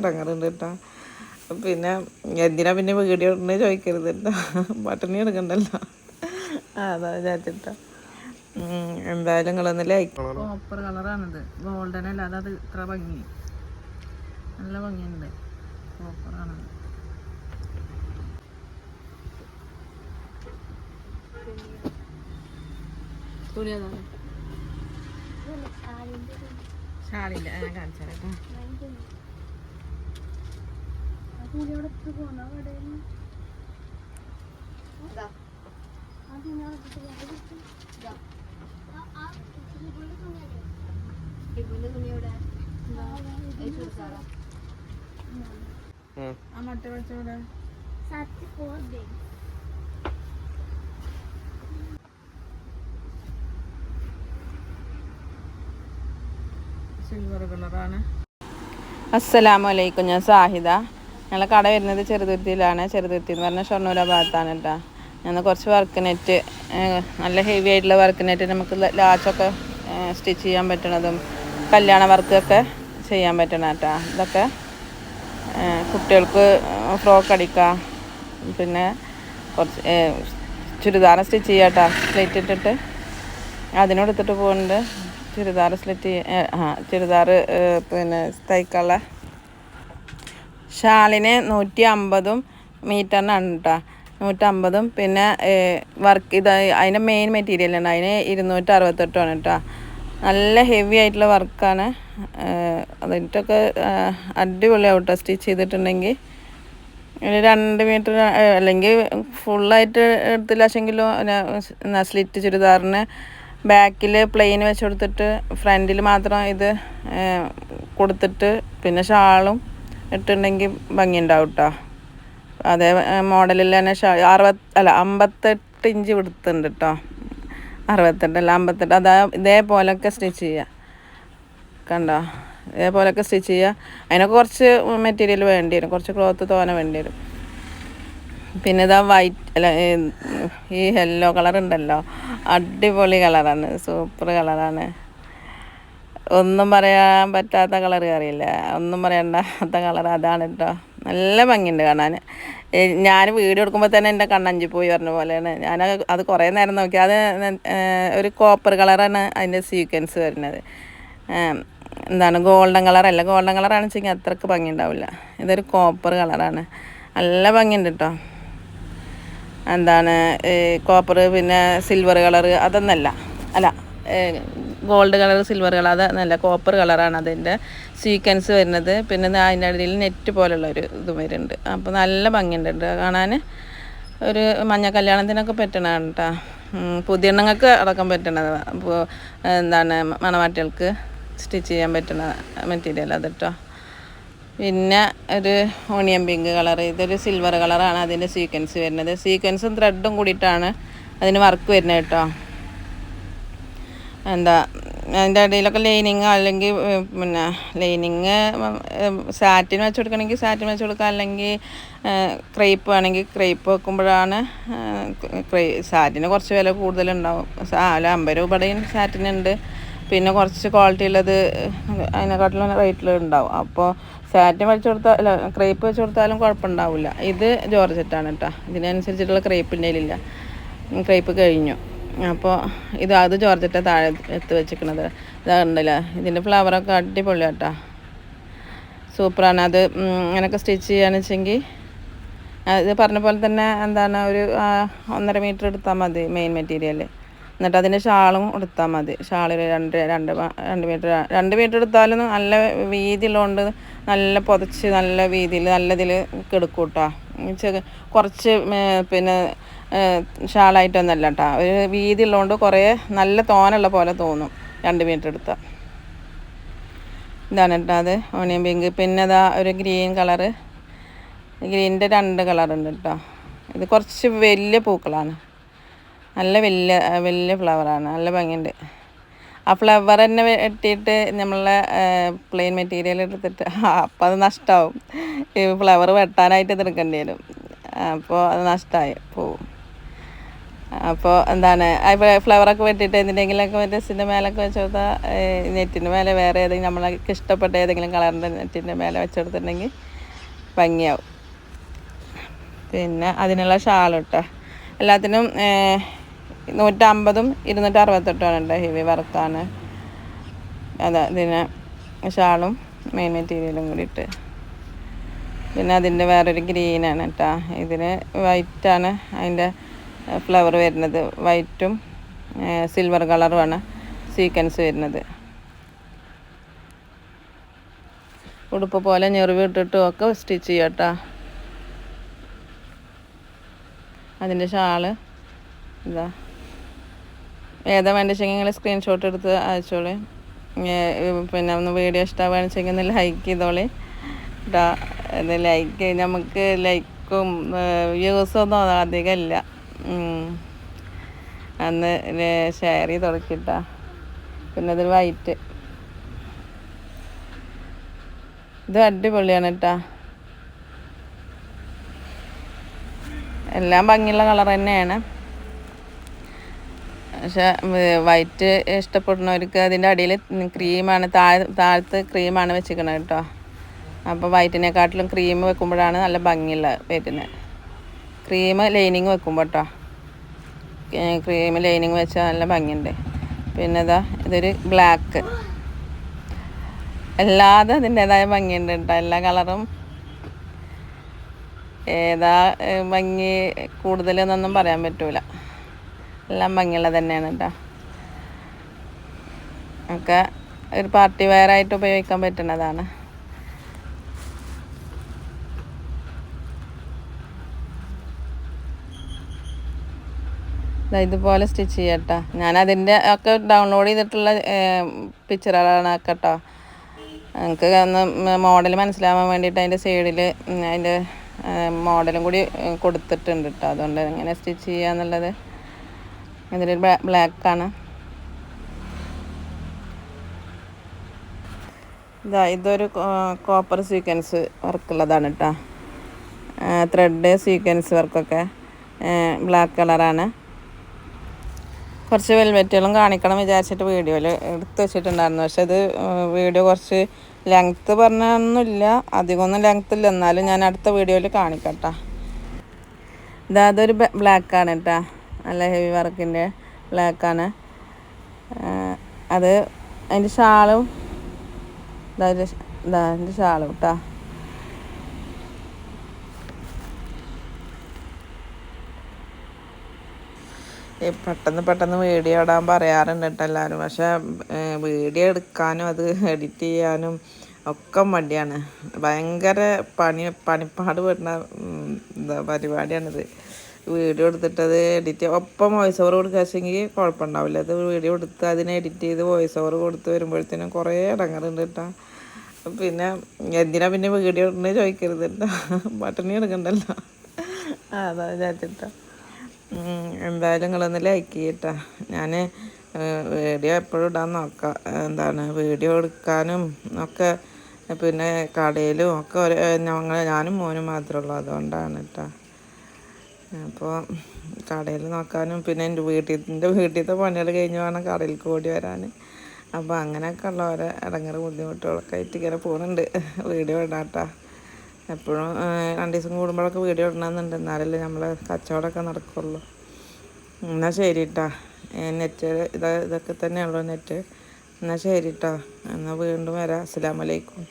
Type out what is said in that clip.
ഇറങ്ങാറുണ്ട് കേട്ടോ. പിന്നെ എന്തിനാ പിന്നെ വീഡിയോ ഇടണേ ചോദിക്കരുത് കേട്ടോ. പട്ടിണി എടുക്കണ്ടല്ലോ. അതാ വിചാരിച്ചിട്ടോ. എന്തായാലും നിങ്ങളൊന്ന് ലൈക്ക് കോപ്പർ കളറാണിത് ഗോൾഡൻ അല്ലാതെ അത് ഇത്ര ഭംഗി. നല്ല ഭംഗിയുണ്ട് കോപ്പറാണ് തുണി ഷാളിന്റെ ഞാൻ കാണിച്ചു തരാം വെച്ചോടെ സിൽവർ കളറാണ് അസ്സലാമു അലൈക്കും. ഞാൻ സാഹിദ. ഞങ്ങളെ കട വരുന്നത് ചെറുതുരുത്തിയിലാണ്. ചെറുതുരുത്തി എന്ന് പറഞ്ഞാൽ ഷൊർണൂര ഭാഗത്താണ് കേട്ടോ ഞങ്ങൾ കുറച്ച് വർക്ക് നെറ്റ് നല്ല ഹെവി ആയിട്ടുള്ള വർക്ക് നെറ്റ് നമുക്ക് ലാച്ചൊക്കെ സ്റ്റിച്ച് ചെയ്യാൻ പറ്റണതും കല്യാണ വർക്കൊക്കെ ചെയ്യാൻ പറ്റണ കേട്ടോ ഇതൊക്കെ കുട്ടികൾക്ക് ഫ്രോക്ക് അടിക്കാം. പിന്നെ കുറച്ച് ചുരിദാർ സ്റ്റിച്ച് ചെയ്യാം കേട്ടോ സ്ലേറ്റ് ഇട്ടിട്ട് അതിനെടുത്തിട്ട് പോകുന്നുണ്ട് ചുരിദാർ സ്ലിറ്റ് ആ ചുരിദാർ പിന്നെ തയ്ക്കാനുള്ള ഷാളിന് നൂറ്റി അമ്പതും മീറ്ററിനാണ് കേട്ടോ നൂറ്റമ്പതും പിന്നെ വർക്ക് ഇത് അതിന്റെ മെയിൻ മെറ്റീരിയൽ ഉണ്ട് അതിന് ഇരുന്നൂറ്റി അറുപത്തെട്ടുമാണ് കേട്ടോ നല്ല ഹെവി ആയിട്ടുള്ള വർക്കാണ് അതിന്റെയൊക്കെ അടിപൊളിയാവും കേട്ടോ സ്റ്റിച്ച് ചെയ്തിട്ടുണ്ടെങ്കിൽ. ഒരു രണ്ട് മീറ്റർ അല്ലെങ്കിൽ ഫുള്ളായിട്ട് എടുത്തില്ലാച്ചെങ്കിലും സ്ലിറ്റ് ചുരിദാറിന് ബാക്കിൽ പ്ലെയിൻ വെച്ച് കൊടുത്തിട്ട് ഫ്രണ്ടിൽ മാത്രം ഇത് കൊടുത്തിട്ട് പിന്നെ ഷാളും ഇട്ടുണ്ടെങ്കിൽ ഭംഗിയുണ്ടാവും കേട്ടോ അതേ മോഡലിൽ തന്നെ ഷാ അറുപത് അല്ല അമ്പത്തെട്ട് ഇഞ്ച് വിടുത്തുണ്ട് കേട്ടോ അറുപത്തെട്ട് അല്ല അമ്പത്തെട്ട്. അതാ ഇതേപോലൊക്കെ സ്റ്റിച്ച് ചെയ്യുക കണ്ടോ? ഇതേപോലൊക്കെ സ്റ്റിച്ച് ചെയ്യുക അതിനൊക്കെ കുറച്ച് മെറ്റീരിയൽ വേണ്ടി വരും. കുറച്ച് ക്ലോത്ത് തോന വേണ്ടി വരും. പിന്നെ ഇതാ വൈറ്റ് അല്ല ഈ യെല്ലോ കളർ ഉണ്ടല്ലോ അടിപൊളി കളറാണ്. സൂപ്പർ കളറാണ്. ഒന്നും പറയാൻ പറ്റാത്ത കളർ അറിയില്ല ഒന്നും പറയണ്ടാത്ത കളർ അതാണ് കേട്ടോ നല്ല ഭംഗിയുണ്ട് കാണാൻ. ഞാൻ വീഡിയോ എടുക്കുമ്പോൾ തന്നെ എന്റെ കണ്ണഞ്ചി പോയി പറഞ്ഞ പോലെയാണ്. ഞാൻ അത് കുറേ നേരം നോക്കി. അത് ഒരു കോപ്പർ കളറാണ് അതിന്റെ സീക്വൻസ് വരുന്നത്. എന്താണ് ഗോൾഡൻ കളറല്ല ഗോൾഡൻ കളറാണെന്ന് വെച്ചെങ്കിൽ അത്രയ്ക്ക് ഭംഗി ഉണ്ടാവില്ല ഇതൊരു കോപ്പർ കളറാണ്. നല്ല ഭംഗിയുണ്ട് കേട്ടോ എന്താണ് കോപ്പർ പിന്നെ സിൽവർ കളർ അതൊന്നല്ല. അല്ല ഗോൾഡ് കളർ സിൽവർ കളർ അത് നല്ല കോപ്പർ കളറാണ് അതിന്റെ. സീക്വൻസ് വരുന്നത്. പിന്നെ അതിന്റെ ഇടയിൽ നെറ്റ് പോലുള്ള ഒരു ഇത് വരുന്നുണ്ട്. അപ്പോൾ നല്ല ഭംഗിയുണ്ട് കാണാൻ ഒരു മഞ്ഞ കല്യാണത്തിനൊക്കെ പറ്റണതാണ് കേട്ടോ. പുതിയണ്ണങ്ങൾക്ക് അടക്കം പറ്റണത്. എന്താണ് മണവാട്ടികൾക്ക് സ്റ്റിച്ച് ചെയ്യാൻ പറ്റുന്ന മെറ്റീരിയൽ അത് കേട്ടോ. പിന്നെ ഒരു ഓണിയൻ പിങ്ക് കളർ ഇതൊരു സിൽവർ കളറാണ് അതിന്റെ സീക്വൻസ് വരുന്നത്. സീക്വൻസും ത്രെഡും കൂടിയിട്ടാണ് അതിന് വർക്ക് വരുന്നത് കേട്ടോ. എന്താ അതിന്റെ ഇടയിലൊക്കെ ലൈനിങ് അല്ലെങ്കിൽ പിന്നെ ലൈനിങ് സാറ്റിൻ വെച്ച് കൊടുക്കണമെങ്കിൽ സാറ്റിൻ വെച്ച് കൊടുക്കുക അല്ലെങ്കിൽ ക്രേപ്പ് വേണമെങ്കിൽ ക്രേപ്പ് വെക്കുമ്പോഴാണ് ക്രേ സാറ്റിന് കുറച്ച് വില കൂടുതലുണ്ടാവും. അല്ല അമ്പത് രൂപയുടെയും സാറ്റിനുണ്ട്. പിന്നെ കുറച്ച് ക്വാളിറ്റി ഉള്ളത് അതിനെക്കാട്ടിലും റേറ്റിൽ ഉണ്ടാവും. അപ്പോൾ സാറ്റിൻ വെച്ച് കൊടുത്താൽ അല്ല ക്രേപ്പ് വെച്ച് കൊടുത്താലും കുഴപ്പമുണ്ടാവില്ല ഇത് ജോർജറ്റാണ് കേട്ടോ ഇതിനനുസരിച്ചിട്ടുള്ള ക്രേപ്പിന്റെ ഇല്ല ക്രേപ്പ് കഴിഞ്ഞു. അപ്പോൾ ഇത് അത് ജോർജറ്റ താഴെ എത്ത് വെച്ചിരിക്കണത്. ഇതാണ്ടല്ലോ ഇതിന്റെ ഫ്ലവറൊക്കെ അടിപൊളി കേട്ടോ സൂപ്പറാണ്. അത് അങ്ങനെയൊക്കെ സ്റ്റിച്ച് ചെയ്യാന്ന് വെച്ചെങ്കിൽ ഇത് പറഞ്ഞ പോലെ തന്നെ എന്താണ് ഒരു ഒന്നര മീറ്റർ എടുത്താൽ മതി മെയിൻ മെറ്റീരിയൽ എന്നിട്ട് അതിന്റെ ഷാളും എടുത്താൽ മതി. ഷാളിൽ രണ്ട് രണ്ട് രണ്ട് മീറ്റർ രണ്ട് മീറ്റർ എടുത്താലും നല്ല വീതിയുള്ളതുകൊണ്ട് നല്ല പുതച്ച് നല്ല വീതിയിൽ നല്ല ഇതിൽ കുറച്ച് പിന്നെ ഷാളായിട്ടൊന്നല്ല കേട്ടോ ഒരു വീതി ഉള്ളതുകൊണ്ട് കുറേ നല്ല തോനുള്ള പോലെ തോന്നും രണ്ട് മീറ്റർ എടുത്ത. ഇതാണ് കേട്ടോ അത് ഓണിയൻ പിങ്ക്. പിന്നെ അതാ ഒരു ഗ്രീൻ കളറ്. ഗ്രീനിന്റെ രണ്ട് കളറുണ്ട് കേട്ടോ ഇത് കുറച്ച് വലിയ പൂക്കളാണ്. നല്ല വലിയ വലിയ ഫ്ലവറാണ്. നല്ല ഭംഗിയുണ്ട്. ആ ഫ്ലവർ തന്നെ വെട്ടിയിട്ട് നമ്മളെ പ്ലെയിൻ മെറ്റീരിയൽ എടുത്തിട്ട് അപ്പം അത് നഷ്ടമാവും ഈ ഫ്ലവർ വെട്ടാനായിട്ട് എടുക്കേണ്ടി വരും. അപ്പോൾ അത് നഷ്ടമായി പോവും. അപ്പോൾ എന്താണ് ഫ്ലവറൊക്കെ വെട്ടിയിട്ട് എന്തിനെങ്കിലുമൊക്കെ ഡ്രസ്സിന്റെ മേലൊക്കെ വെച്ച് കൊടുത്താൽ നെറ്റിന്റെ മേലെ വേറെ ഏതെങ്കിലും നമ്മൾക്ക് ഇഷ്ടപ്പെട്ട ഏതെങ്കിലും കളറിന്റെ നെറ്റിന്റെ മേലെ വെച്ച് കൊടുത്തിട്ടുണ്ടെങ്കിൽ ഭംഗിയാവും. പിന്നെ അതിനുള്ള ഷാൾ കേട്ടോ എല്ലാത്തിനും നൂറ്റമ്പതും ഇരുന്നൂറ്റി അറുപത്തെട്ടുമാണ് കേട്ടോ ഹെവി വർക്കാണ് അതാ ഇതിന് ഷാളും മെയിൻ മെറ്റീരിയലും കൂടിയിട്ട് പിന്നെ അതിന്റെ വേറൊരു ഗ്രീനാണ് കേട്ടോ. ഇതിന് വൈറ്റാണ് അതിന്റെ ഫ്ലവർ വരുന്നത്. വൈറ്റും സിൽവർ കളറുമാണ് സീക്വൻസ് വരുന്നത്. ഉടുപ്പ് പോലെ ഞെറിവ് ഇട്ടിട്ടും ഒക്കെ സ്റ്റിച്ച് ചെയ്യാം കേട്ടോ. അതിന്റെ ഷാൾ ഇതാ. ഏതാ വേണ്ടിച്ചെങ്കിൽ നിങ്ങൾ സ്ക്രീൻഷോട്ട് എടുത്ത് അയച്ചോളെ. പിന്നെ ഒന്ന് വീഡിയോ ഇഷ്ടമാണെന്ന് വെച്ചെങ്കിൽ ഒന്ന് ലൈക്ക് ചെയ്തോളെ. കേട്ടോ ഇത് ലൈക്ക് നമുക്ക് ലൈക്കും വ്യൂസൊന്നും അധികം ഇല്ല അന്ന് ഷെയർ ചെയ്ത് തുടക്കിട്ടാ പിന്നെ അതൊരു വൈറ്റ് ഇത് അടിപൊളിയാണ് കേട്ടാ എല്ലാം ഭംഗിയുള്ള കളർ തന്നെയാണ്. പക്ഷെ വൈറ്റ് ഇഷ്ടപ്പെടുന്നവർക്ക് അതിന്റെ അടിയിൽ ക്രീമാണ് താഴ് താഴത്ത് ക്രീമാണ് വെച്ചിരിക്കണത് കേട്ടോ. അപ്പോൾ വൈറ്റിനെക്കാട്ടിലും ക്രീം വെക്കുമ്പോഴാണ് നല്ല ഭംഗിയുള്ള വരുന്നത്. ക്രീം ലൈനിങ് വെക്കുമ്പോൾ കേട്ടോ. ക്രീം ലൈനിങ് വെച്ചാൽ നല്ല ഭംഗിയുണ്ട്. പിന്നെ ഇതാ ഇതൊരു ബ്ലാക്ക്. അല്ലാതെ അതിന്റെതായ ഭംഗിയുണ്ട് കേട്ടോ. എല്ലാ കളറും ഏതാ ഭംഗി കൂടുതലെന്നൊന്നും പറയാൻ പറ്റൂല. എല്ലാം ഭംഗിയുള്ളത് തന്നെയാണ് കേട്ടോ ഒക്കെ ഒരു പാർട്ടി വെയറായിട്ട് ഉപയോഗിക്കാൻ പറ്റുന്നതാണ്. ഇതുപോലെ സ്റ്റിച്ച് ചെയ്യട്ടോ. ഞാൻ അതിന്റെ ഒക്കെ ഡൗൺലോഡ് ചെയ്തിട്ടുള്ള പിക്ചറുകളാണ് കേട്ടോ എനിക്ക് ഒന്ന് മോഡൽ മനസ്സിലാവാൻ വേണ്ടിയിട്ട് അതിന്റെ സൈഡിൽ അതിന്റെ മോഡലും കൂടി കൊടുത്തിട്ടുണ്ട് കേട്ടോ അതുകൊണ്ട് എങ്ങനെ സ്റ്റിച്ച് ചെയ്യുക എന്നുള്ളത് ഇതിലൊരു ബ്ലാക്കാണ്. ഇതാ ഇതൊരു കോപ്പർ സീക്വൻസ് വർക്കുള്ളതാണ് കേട്ടോ ത്രെഡ് സീക്വൻസ് വർക്കൊക്കെ ബ്ലാക്ക് കളറാണ്. കുറച്ച് വെൽവെറ്റുകളും കാണിക്കണം വിചാരിച്ചിട്ട് വീഡിയോയിൽ എടുത്ത് വെച്ചിട്ടുണ്ടായിരുന്നു. പക്ഷെ അത് വീഡിയോ കുറച്ച് ലെങ്ത്ത് പറഞ്ഞൊന്നുമില്ല അധികമൊന്നും ലെങ്ത്ത് ഇല്ല. എന്നാലും ഞാൻ അടുത്ത വീഡിയോയിൽ കാണിക്കട്ടാ ഇതാ അതൊരു ബ്ലാക്കാണ് കേട്ടോ നല്ല ഹെവി വർക്കിന്റെ ബ്ലാക്കാണ് അത് അതിന്റെ ഷാളും ഇതാ ഇതാ അതിന്റെ ഷാളും കേട്ടോ പെട്ടെന്ന് പെട്ടെന്ന് വീഡിയോ ഇടാൻ പറയാറുണ്ട് കേട്ടോ എല്ലാവരും പക്ഷേ വീഡിയോ എടുക്കാനും അത് എഡിറ്റ് ചെയ്യാനും ഒക്കെ മടിയാണ്. ഭയങ്കര പണി പണിപ്പാട് പെടുന്ന പരിപാടിയാണിത്. വീഡിയോ എടുത്തിട്ടത് എഡിറ്റ് ഒപ്പം വോയിസ് ഓവർ കൊടുക്കാച്ചെങ്കിൽ കുഴപ്പമുണ്ടാവില്ല. അത് വീഡിയോ എടുത്ത് അതിനെ എഡിറ്റ് ചെയ്ത് വോയിസ് ഓവർ കൊടുത്ത് വരുമ്പോഴത്തേനും കുറേ ഇടങ്ങറുണ്ട് കേട്ടോ. പിന്നെ എന്തിനാ പിന്നെ വീഡിയോ ഇടണേ ചോദിക്കരുത് കേട്ടോ. ബട്ടണി എടുക്കണ്ടല്ലോ. അതാ വിചാരിച്ചിട്ടോ. എന്തായാലും നിങ്ങളൊന്ന് ലൈക്ക് ചെയ്യട്ടോ. ഞാൻ വീഡിയോ എപ്പോഴും ഇടാൻ നോക്കാം. എന്താണ് വീഡിയോ എടുക്കാനും ഒക്കെ പിന്നെ കടയിലും ഒക്കെ ഞങ്ങൾ ഞാനും മോനും മാത്രമേ ഉള്ളൂ. അതുകൊണ്ടാണ് കേട്ടോ. അപ്പോൾ കടയിൽ നോക്കാനും പിന്നെ എന്റെ വീട്ടിൽ എന്റെ വീട്ടിലത്തെ പണികൾ കഴിഞ്ഞ് വേണം കടയിലേക്ക് ഓടി വരാൻ അപ്പോൾ അങ്ങനെയൊക്കെ ഉള്ള ഓരോ ഇടങ്ങറ് ബുദ്ധിമുട്ടുകളൊക്കെ ആയിട്ട് ഇങ്ങനെ പോകുന്നുണ്ട് വീഡിയോ ഇടാട്ടാ. എപ്പോഴും രണ്ട് ദിവസം കൂടുമ്പോഴൊക്കെ വീഡിയോ ഇടണമെന്നുണ്ട് എന്നാലല്ലേ നമ്മൾ കച്ചവടമൊക്കെ നടക്കുള്ളൂ. എന്നാൽ ശരി കേട്ടാ നെറ്റ് ഇതാ ഇതൊക്കെ തന്നെയുള്ളൂ നെറ്റ്. എന്നാൽ ശരി കേട്ടോ എന്നാൽ വീണ്ടും വരാം. അസ്സാം വലൈക്കും